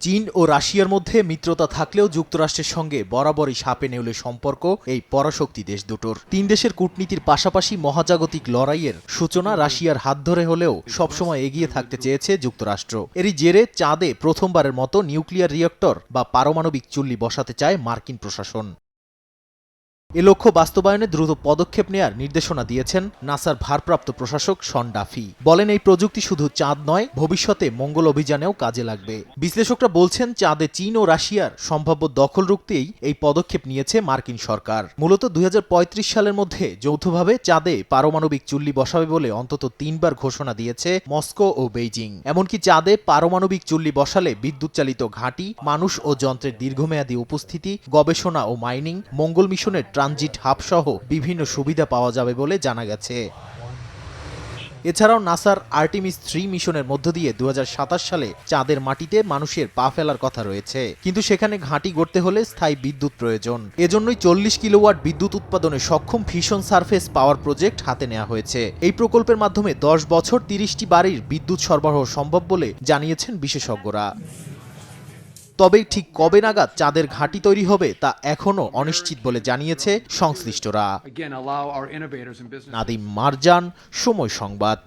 চীন ও রাশিয়ার মধ্যে মিত্রতা থাকলেও যুক্তরাষ্ট্রের সঙ্গে বরাবরই সাপে নেউলে সম্পর্ক এই পরাশক্তি দেশ দুটোর। তিন দেশের কূটনীতির পাশাপাশি মহাজাগতিক লড়াইয়ের সূচনা রাশিয়ার হাত ধরে হলেও সবসময় এগিয়ে থাকতে চেয়েছে যুক্তরাষ্ট্র। এরই জেরে চাঁদে প্রথমবারের মতো নিউক্লিয়ার রিয়েক্টর বা পারমাণবিক চুল্লি বসাতে চায় মার্কিন প্রশাসন। এ লক্ষ্য বাস্তবায়নে দ্রুত পদক্ষেপ নেয়ার নির্দেশনা দিয়েছেন নাসার ভারপ্রাপ্ত প্রশাসক শন ডাফি। বলেন, এই প্রযুক্তি শুধু চাঁদ নয়, ভবিষ্যতে মঙ্গল অভিযানেও কাজে লাগবে। বিশ্লেষকরা বলছেন, চাঁদে চীন ও রাশিয়ার সম্ভাব্য দখল রুখতেই এই পদক্ষেপ নিয়েছে মার্কিন সরকার। মূলত দুই হাজার পঁয়ত্রিশ সালের মধ্যে যৌথভাবে চাঁদে পারমাণবিক চুল্লি বসাবে বলে অন্তত তিনবার ঘোষণা দিয়েছে মস্কো ও বেইজিং। এমনকি চাঁদে পারমাণবিক চুল্লি বসালে বিদ্যুৎ চালিত ঘাঁটি, মানুষ ও যন্ত্রের দীর্ঘমেয়াদী উপস্থিতি, গবেষণা ও মাইনিং, মঙ্গল মিশনের ট্রানজিট হাব সহ বিভিন্ন সুবিধা পাওয়া যাবে বলে জানা গেছে। এছাড়াও নাসার আর্টিমিস থ্রি মিশনের মধ্য দিয়ে দু হাজার সাতাশ সালে চাঁদের মাটিতে মানুষের পা ফেলার কথা রয়েছে। কিন্তু সেখানে ঘাঁটি গড়তে হলে স্থায়ী বিদ্যুৎ প্রয়োজন। এজন্যই চল্লিশ কিলোওয়াট বিদ্যুৎ উৎপাদনে সক্ষম ফিশন সার্ফেস পাওয়ার প্রজেক্ট হাতে নেওয়া হয়েছে। এই প্রকল্পের মাধ্যমে দশ বছর তিরিশটি বাড়ির বিদ্যুৎ সরবরাহ সম্ভব বলে জানিয়েছেন বিশেষজ্ঞরা। তবে ঠিক কবে নাগাদ চাঁদের ঘাঁটি তৈরি হবে তা এখনও অনিশ্চিত বলে জানিয়েছে সংশ্লিষ্টরা। নাদিম মারজান সময় সংবাদ।